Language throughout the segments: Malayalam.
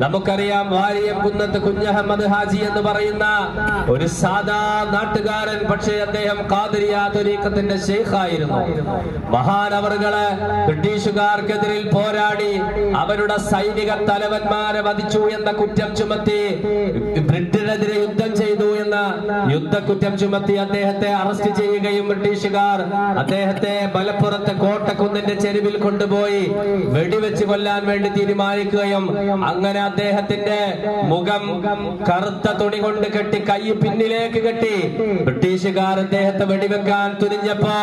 നമുക്കറിയാം വാരിയം കുന്നത്ത് കുഞ്ഞഹമ്മദ് ഹാജി എന്ന് പറയുന്ന ഒരു സാധാ നാട്ടുകാരൻ പക്ഷേ അദ്ദേഹം കാതിരിയ ശേഖായിരുന്നു. ഷെയ്ഖായിരുന്നു മഹാനവറുകൾ ബ്രിട്ടീഷുകാർക്കെതിരിൽ പോരാടി അവരുടെ സൈനിക തലവന്മാരെ വധിച്ചു എന്ന കുറ്റം ചുമത്തി ബ്രിട്ടനെതിരെ യുദ്ധം ചെയ്തു എന്ന യുദ്ധക്കുറ്റം ചുമത്തി അദ്ദേഹത്തെ അറസ്റ്റ് ചെയ്യുകയും ബ്രിട്ടീഷുകാർ അദ്ദേഹത്തെ മലപ്പുറത്ത് കോട്ടക്കുന്നിന്റെ ചെരുവിൽ കൊണ്ടുപോയി വെടിവെച്ച് കൊല്ലാൻ വേണ്ടി തീരുമാനിക്കുകയും അങ്ങനെ അദ്ദേഹത്തിന്റെ മുഖം കറുത്ത തുണി കൊണ്ട് കെട്ടി കൈ പിന്നിലേക്ക് കെട്ടി. ബ്രിട്ടീഷുകാർ അദ്ദേഹത്തെ വെടിവെക്കാൻ തുനിഞ്ഞപ്പോ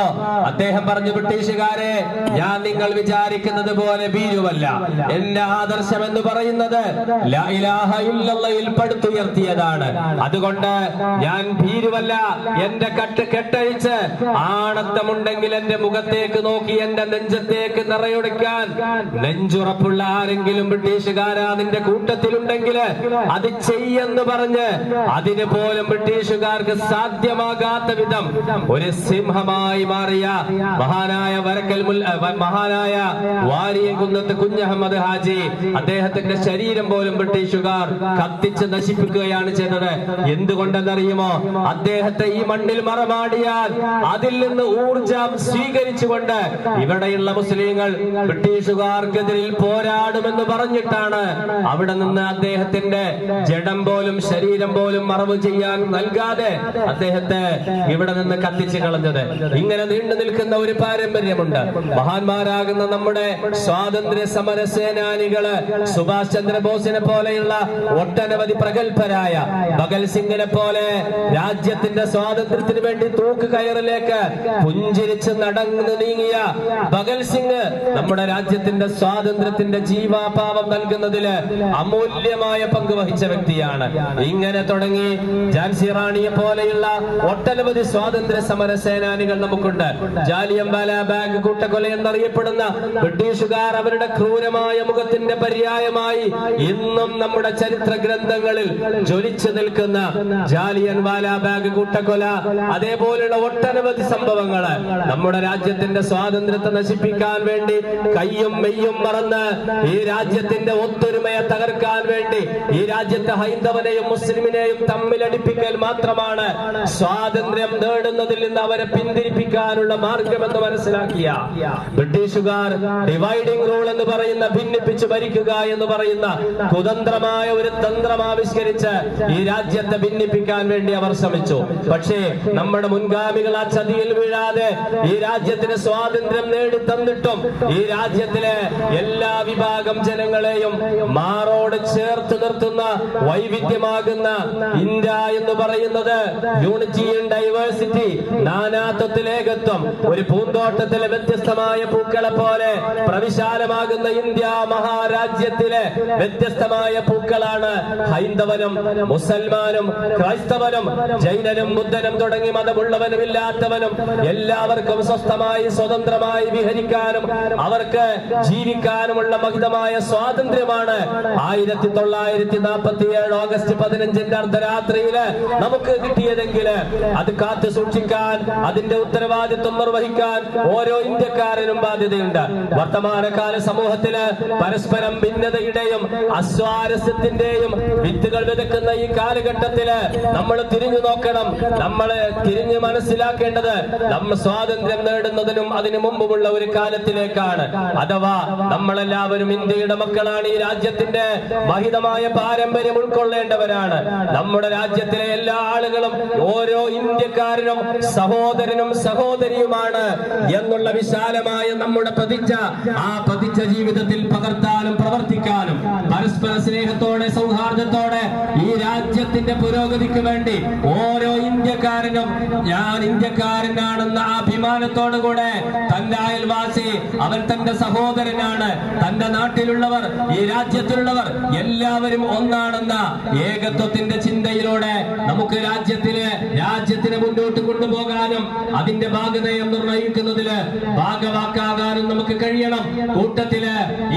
അദ്ദേഹം പറഞ്ഞു ബ്രിട്ടീഷുകാരെ ഞാൻ നിങ്ങൾ വിചാരിക്കുന്നത് പോലെ ഭീരുവല്ല. എന്റെ ആദർശം എന്ന് പറയുന്നത് പടുത്തുയർത്തിയതാണ്. അതുകൊണ്ട് ഞാൻ ഭീരുവല്ല. എന്റെ കട്ട് കെട്ടഴിച്ച് ആണത്തമുണ്ടെങ്കിൽ എന്റെ മുഖത്തേക്ക് നോക്കി എന്റെ നെഞ്ചത്തേക്ക് നിറയൊടുക്കാൻ. നെഞ്ചുറപ്പുള്ള ആരെങ്കിലും ബ്രിട്ടീഷുകാരാ നിന്റെ കൂട്ടത്തിലുണ്ടെങ്കിൽ അത് ചെയ്യെന്ന് പറഞ്ഞ് അതിന് പോലും ബ്രിട്ടീഷുകാർക്ക് സാധ്യമാകാത്ത വിധം ഒരു സിംഹമായി മാറിയ മഹാനായ വരക്കൽ മഹാനായ അഹ് കുന്നത്ത് കുഞ്ഞഹമ്മദ് ഹാജി അദ്ദേഹത്തിന്റെ ശരീരം പോലും ബ്രിട്ടീഷുകാർ കത്തിച്ച് നശിപ്പിക്കുകയാണ് ചെയ്തത്. എന്തുകൊണ്ടെന്നറിയുമോ? അദ്ദേഹത്തെ ഈ മണ്ണിൽ മറമാടിയാൽ അതിൽ നിന്ന് ഊർജം സ്വീകരിച്ചുകൊണ്ട് ഇവിടെയുള്ള മുസ്ലിങ്ങൾ ബ്രിട്ടീഷുകാർക്കെതിരിൽ പോരാടുമെന്ന് പറഞ്ഞിട്ടാണ് അവിടെ നിന്ന് അദ്ദേഹത്തിന്റെ ജഡം പോലും ശരീരം പോലും മറവ് ചെയ്യാൻ നൽകാതെ അദ്ദേഹത്തെ ഇവിടെ നിന്ന് കത്തിച്ചു കളഞ്ഞത്. ഇങ്ങനെ നീണ്ടു നിൽക്കുന്ന ഒരു പാരമ്പര്യമുണ്ട്. മഹാന്മാരാകുന്ന നമ്മുടെ സ്വാതന്ത്ര്യ സമര സേനാനികൾ സുഭാഷ് ചന്ദ്രബോസിനെ പോലെയുള്ള ഒട്ടനവധി പ്രഗത്ഭരായ ഭഗൽ സിംഗിനെ പോലെ രാജ്യത്തിന്റെ സ്വാതന്ത്ര്യത്തിന് വേണ്ടി തൂക്ക് കയറിലേക്ക് പുഞ്ചിരിച്ച് നടന്നു നീങ്ങിയ ഭഗൽ സിംഗ് നമ്മുടെ രാജ്യത്തിന്റെ സ്വാതന്ത്ര്യത്തിന്റെ ജീവാഭാവം നൽകുന്നതിൽ അമൂല്യമായ പങ്ക് വഹിച്ച വ്യക്തിയാണ്. ഇങ്ങനെ തുടങ്ങി ജാൻസി റാണിയെ പോലെയുള്ള ഒട്ടനവധി സ്വാതന്ത്ര്യ സമര സേനാനികൾ നമുക്കുണ്ട്. ജാലിയംബാല ബാഗ് കൂട്ടക്കൊല എന്നറിയപ്പെടുന്ന ബ്രിട്ടീഷുകാർ അവരുടെ ക്രൂരമായ മുഖത്തിന്റെ പര്യായമായി ഇന്നും നമ്മുടെ ചരിത്ര ഗ്രന്ഥങ്ങളിൽ ജ്വലിച്ചു നിൽക്കുന്ന ജാലിയൻ വാല ബാഗ് കൂട്ടക്കൊല അതേപോലെയുള്ള ഒട്ടനവധി സംഭവങ്ങൾ നമ്മുടെ രാജ്യത്തിന്റെ സ്വാതന്ത്ര്യത്തെ നശിപ്പിക്കാൻ വേണ്ടി കയ്യും മെയ്യും മറന്ന് ഈ രാജ്യത്തിന്റെ ഒത്തൊരുമയെ തകർക്കാൻ വേണ്ടി ഈ രാജ്യത്തെ ഹൈന്ദവനെയും മുസ്ലിമിനെയും തമ്മിലടിപ്പിക്കൽ മാത്രമാണ് സ്വാതന്ത്ര്യം നേടുന്നതിൽ നിന്ന് അവരെ പിന്തിരിപ്പിക്കാനുള്ള മാർഗമെന്ന് മനസ്സിലാക്കിയ. ബ്രിട്ടീഷുകാർ ഡിവൈഡിംഗ് റൂൾ എന്ന് പറയുന്ന ഭിന്നിപ്പിച്ച് ഭരിക്കുക എന്ന് പറയുന്ന കുതന്ത്രമായ ഒരു തന്ത്രം ആവിഷ്കരിച്ച് ഈ രാജ്യത്തെ ഭിന്നിപ്പിക്കാൻ വേണ്ടി അവർ ശ്രമിച്ചു. പക്ഷേ നമ്മുടെ മുൻഗാമികൾ ആ ചതിയിൽ വീഴാതെ ഈ രാജ്യത്തിന് സ്വാതന്ത്ര്യം നേടി തന്നിട്ടും ഈ രാജ്യത്തിലെ എല്ലാ വിഭാഗം ജനങ്ങളെയും മാറോട് ചേർത്ത് നിർത്തുന്ന വൈവിധ്യമാകുന്ന ഇന്ത്യ എന്ന് പറയുന്നത് യൂണിറ്റി ഡൈവേഴ്സിറ്റി നാനാത്വത്തിൽ ഏകത്വം ഒരു പൂന്തോട്ടത്തിലെ വ്യത്യസ്തമായ പൂക്കളെ പോലെ പ്രവിശാലമാകുന്ന ഇന്ത്യ മഹാരാജ്യത്തിലെ വ്യത്യസ്തമായ പൂക്കളാണ് ഹൈന്ദവനും മുസൽമാനും ക്രൈസ്തവനും ജൈനനും ബുദ്ധനും തുടങ്ങി മതമുള്ളവനും ഇല്ലാത്തവനും എല്ലാവർക്കും സ്വസ്ഥമായി സ്വതന്ത്രമായി വിഹരിക്കാനും അവർക്ക് ജീവിക്കാനുമുള്ള മഹിതമായ സ്വാതന്ത്ര്യമാണ്. ആയിരത്തി തൊള്ളായിരത്തി നാൽപ്പത്തി ഏഴ് ഓഗസ്റ്റ് പതിനഞ്ചിന്റെ അർദ്ധരാത്രിയിൽ നമുക്ക് കിട്ടിയതെങ്കിൽ അത് കാത്തു സൂക്ഷിക്കാൻ അതിന്റെ ഉത്തരവാദിത്വം നിർവഹിക്കാൻ ഓരോ ഇന്ത്യക്കാരനും ബാധ്യതയുണ്ട്. വർത്തമാനകാല സമൂഹത്തിൽ പരസ്പരം ഭിന്നതയുടെയും അസ്വാരസ്യത്തിന്റെയും വിത്തുകൾ വിതക്കുന്ന ഈ കാലഘട്ടത്തിൽ നമ്മൾ തിരിഞ്ഞു നോക്കണം. നമ്മൾ തിരിഞ്ഞു മനസ്സിലാക്കേണ്ടത് നമ്മൾ സ്വാതന്ത്ര്യം നേടുന്നതിനും അതിനു മുമ്പുമുള്ള ഒരു കാലത്തിലേക്കാണ്. അഥവാ നമ്മളെല്ലാവരും ഇന്ത്യയുടെ മക്കളാണ് ഈ രാജ്യത്തിന്റെ മഹിതമായ പാരമ്പര്യം ഉൾക്കൊള്ളേണ്ടവരാണ്. നമ്മുടെ രാജ്യത്തിലെ എല്ലാ ആളുകളും ഓരോ ഇന്ത്യക്കാരനും സഹോദരനും സഹോദരിയുമാണ് എന്നുള്ള വിശാലമായ നമ്മുടെ പതിച്ച ആ പതിച്ച ജീവിതത്തിൽ പകർത്താനും പ്രവർത്തിക്കാനും പരസ്പര സ്നേഹത്തോടെ സൗഹാർദ്ദത്തോടെ ഈ രാജ്യത്തിന്റെ പുരോഗതിക്ക് വേണ്ടി ഓരോ ഇന്ത്യക്കാരനും ഞാൻ ഇന്ത്യക്കാരനാണെന്ന അഭിമാനത്തോടുകൂടെ അഭിമാനത്തോടു കൂടെ തന്റെ അയൽവാസി അവൻ തന്റെ സഹോദരനാണ് തന്റെ നാട്ടിലുള്ളവർ ഈ രാജ്യത്തുള്ളവർ എല്ലാവരും ഒന്നാണെന്ന ഏകത്വത്തിന്റെ ചിന്തയിലൂടെ നമുക്ക് രാജ്യത്തിലെ രാജ്യത്തിന് മുന്നോട്ട് കൊണ്ടുപോകാനും അതിന്റെ ഭാഗതയം നിർണയിക്കുന്നതിൽ ഭാഗവാക്കാകാനും നമുക്ക് കഴിയണം. കൂട്ടത്തിൽ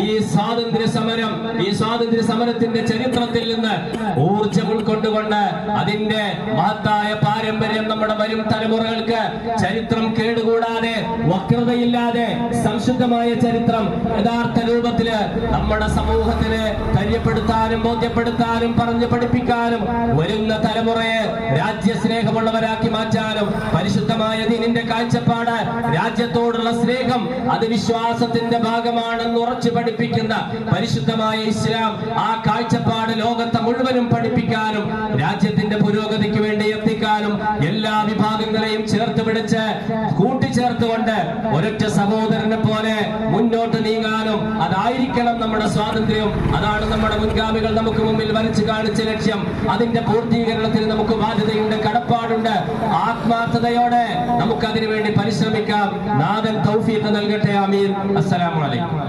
ഈ സ്വാതന്ത്ര്യ സമരം ഈ സ്വാതന്ത്ര്യ സമരത്തിന്റെ ചരിത്രത്തിൽ നിന്ന് ഊർജം ഉൾക്കൊണ്ടുകൊണ്ട് അതിന്റെ മഹത്തായ പാരമ്പര്യം നമ്മുടെ വരും തലമുറകൾക്ക് ചരിത്രം കേടുകൂടാതെ വക്രതയില്ലാതെ സംശുദ്ധമായ ചരിത്രം യഥാർത്ഥ രൂപത്തിൽ നമ്മുടെ സമൂഹത്തിന് ധൈര്യപ്പെടുത്താനും ബോധ്യപ്പെടുത്താനും പറഞ്ഞു പഠിപ്പിക്കാനും വരുന്ന തലമുറയെ രാജ്യസ്നേഹമുള്ളവരാക്കി മാറ്റാനും പരിശുദ്ധമായ ദീനിന്റെ കാഴ്ചപ്പാട് രാജ്യത്തോടുള്ള സ്നേഹം അത് വിശ്വാസത്തിന്റെ ഭാഗമാണെന്ന് ഉറച്ചു പഠിപ്പിക്കുന്ന പരിശുദ്ധമായ ഇസ്ലാം ആ കാഴ്ചപ്പാട് ലോകത്തെ മുഴുവനും പഠിപ്പിക്കാനും രാജ്യത്തിന്റെ പുരോഗതിക്ക് വേണ്ടി എത്തിക്കാനും എല്ലാ വിഭാഗങ്ങളെയും ചേർത്ത് പിടിച്ച് കൂട്ടിച്ചേർത്തുകൊണ്ട് ഒരൊറ്റ സഹോദരനെ പോലെ മുന്നോട്ട് നീങ്ങാനും അതായിരിക്കണം നമ്മുടെ സ്വാതന്ത്ര്യം. അതാണ് നമ്മുടെ മുൻഗാമികൾ നമുക്ക് മുമ്പിൽ വരച്ചു കാണിച്ച ലക്ഷ്യം. അതിന്റെ പൂർത്തീകരണത്തിന് നമുക്ക് ബാധ്യതയുണ്ട് കടപ്പാടുണ്ട്. ആത്മാർത്ഥതയോടെ നമുക്ക് അതിനു വേണ്ടി പരിശ്രമിക്കാം. നാഥൻ തൗഫീഖ് നൽകട്ടെ അമീർ അസ്സലാമു അലൈക്കും.